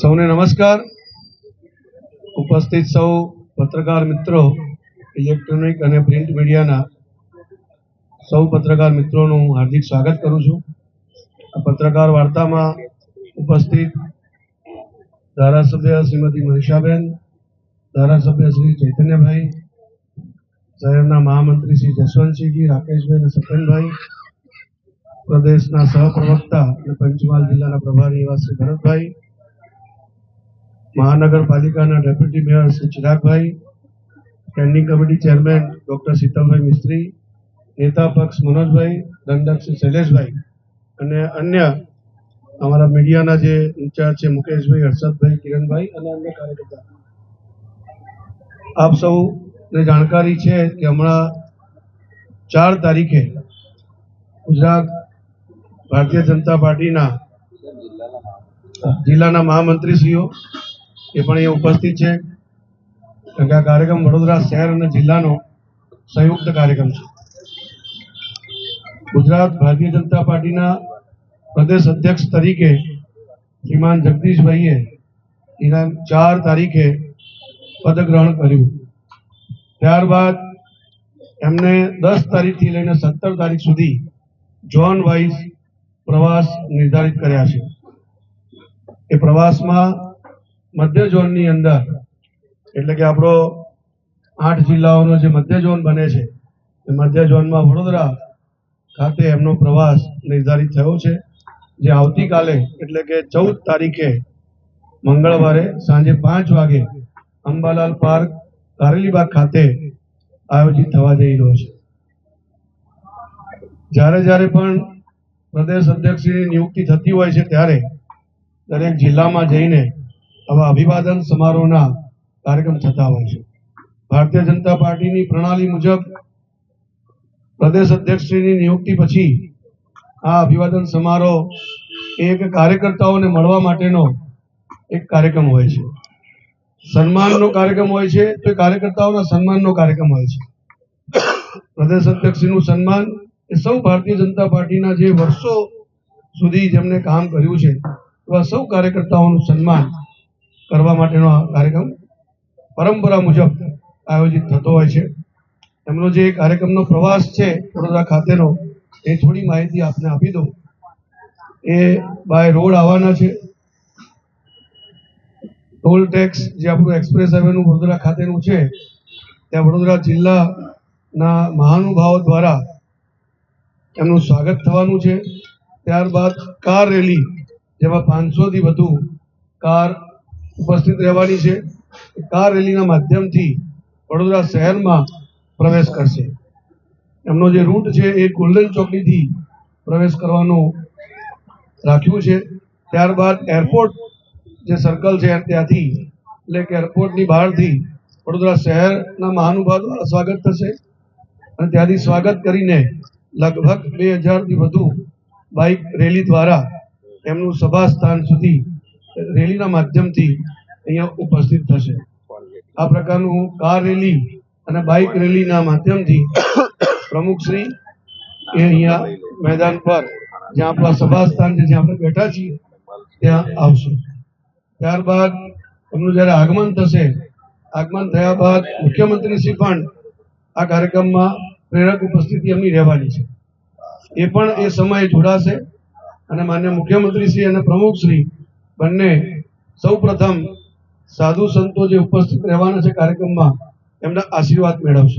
સૌને નમસ્કાર. ઉપસ્થિત સૌ પત્રકાર મિત્રો, ઇલેક્ટ્રોનિક અને પ્રિન્ટ મીડિયાના સૌ પત્રકાર મિત્રોનું હાર્દિક સ્વાગત કરું છું. આ પત્રકાર વાર્તામાં ઉપસ્થિત ધારાસભ્ય શ્રીમતી મનીષાબેન, ધારાસભ્ય શ્રી ચૈતન્યભાઈ, શહેરના મહામંત્રી શ્રી જસવંતસિંહજી, રાકેશભાઈ અને સત્યનભાઈ પ્રદેશના સહપ્રવક્તા અને પંચમહાલ જિલ્લાના પ્રભારી એવા શ્રી ભરતભાઈ મહાનગરપાલિકાના deputy mayor Shri Chiragbhai, standing committee chairman doctor Sheetalbhai Mistry, નેતા પક્ષ મનોજભાઈ, દંડક શ્રી શૈલેષભાઈ અને અન્ય અમારા મીડિયાના જે ઇન્ચાર્જ છે મુકેશભાઈ, હર્ષદભાઈ, કિરણભાઈ અને અન્ય કાર્યકર્તા. આપ સૌને જાણકારી છે કે હમણાં ચાર તારીખે ગુજરાત ભારતીય જનતા પાર્ટીના જિલ્લાના મહામંત્રીશ્રીઓ એ પણ અહીંયા ઉપસ્થિત છે. કારણ કે આ કાર્યક્રમ વડોદરા શહેર અને જિલ્લાનો સંયુક્ત કાર્યક્રમ છે. ગુજરાત ભારતીય જનતા પાર્ટીના પ્રદેશ અધ્યક્ષ તરીકે શ્રીમાન જગદીશભાઈએ એના ચાર તારીખે પદગ્રહણ કર્યું. ત્યારબાદ એમને દસ તારીખથી લઈને સત્તર તારીખ સુધી ઝોન વાઇઝ પ્રવાસ નિર્ધારિત કર્યા છે. એ પ્રવાસમાં મધ્ય ઝોનની અંદર, એટલે કે આપણો આઠ જિલ્લાઓનો જે મધ્ય ઝોન બને છે, એ મધ્ય ઝોનમાં વડોદરા ખાતે એમનો પ્રવાસ નિર્ધારિત થયો છે, જે આવતીકાલે, એટલે કે ચૌદ તારીખે મંગળવારે સાંજે પાંચ વાગે અંબાલાલ પાર્ક કારેલીબાગ ખાતે આયોજિત થવા જઈ રહ્યો છે. જ્યારે જ્યારે પણ પ્રદેશ અધ્યક્ષની નિયુક્તિ થતી હોય છે, ત્યારે દરેક જિલ્લામાં જઈને આવા અભિવાદન સમારોહના કાર્યક્રમ થતા હોય છે. ભારતીય જનતા પાર્ટીની પ્રણાલી મુજબ પ્રદેશ અધ્યક્ષશ્રીની નિયુક્તિ પછી આ અભિવાદન સમારોહ એક કાર્યકર્તાઓને મળવા માટેનો એક કાર્યક્રમ હોય છે. સન્માનનો કાર્યક્રમ હોય છે તો એ કાર્યકર્તાઓના સન્માનનો કાર્યક્રમ હોય છે. પ્રદેશ અધ્યક્ષશ્રીનું સન્માન એ સૌ ભારતીય જનતા પાર્ટીના જે વર્ષો સુધી જેમને કામ કર્યું છે એવા સૌ કાર્યકર્તાઓનું સન્માન કરવા માટેનો આ કાર્યક્રમ પરંપરા મુજબ આયોજિત થતો હોય છે. એમનો જે કાર્યક્રમનો પ્રવાસ છે વડોદરા ખાતેનો, એ થોડી માહિતી આપને આપી દઉં. એ બાય રોડ આવવાના છે. ટોલ ટેક્સ જે આપણું એક્સપ્રેસ હાઈવેનું વડોદરા ખાતેનું છે, ત્યાં વડોદરા જિલ્લાના મહાનુભાવો દ્વારા એમનું સ્વાગત થવાનું છે. ત્યારબાદ કાર રેલી, જેમાં પાંચસોથી વધુ કાર ઉપસ્થિત રહેવાની છે. કાર રેલીના માધ્યમથી વડોદરા શહેરમાં પ્રવેશ કરશે. એમનો જે રૂટ છે એ ગોલ્ડન ચોકડીથી પ્રવેશ કરવાનો રાખ્યું છે. ત્યારબાદ એરપોર્ટ જે સર્કલ છે ત્યાંથી, એટલે કે એરપોર્ટની બહારથી વડોદરા શહેરના મહાનુભાવ દ્વારા સ્વાગત થશે. અને ત્યાંથી સ્વાગત કરીને લગભગ બે હજારથી વધુ બાઇક રેલી દ્વારા એમનું સભા સ્થાન સુધી રેલીના માધ્યમથી અહીંયા ઉપસ્થિત થશે. આ પ્રકારનું કાર રેલી અને બાઇક રેલીના માધ્યમથી પ્રમુખશ્રી એ અહીંયા મેદાન પર જ્યાં આપણા સભા સ્થાન છે, જ્યાં આપણે બેઠા છીએ, ત્યાં આવશે. ત્યારબાદ એમનું જ્યારે આગમન થશે, આગમન થયા બાદ મુખ્યમંત્રી શ્રી પણ આ કાર્યક્રમમાં પ્રેરક ઉપસ્થિતિ એમની રહેવાની છે. એ પણ એ સમયે જોડાશે અને માન્ય મુખ્યમંત્રી શ્રી અને પ્રમુખ શ્રી બંને સૌ પ્રથમ સાધુ સંતો જે ઉપસ્થિત રહેવાના છે કાર્યક્રમમાં એમના આશીર્વાદ મેળવશે.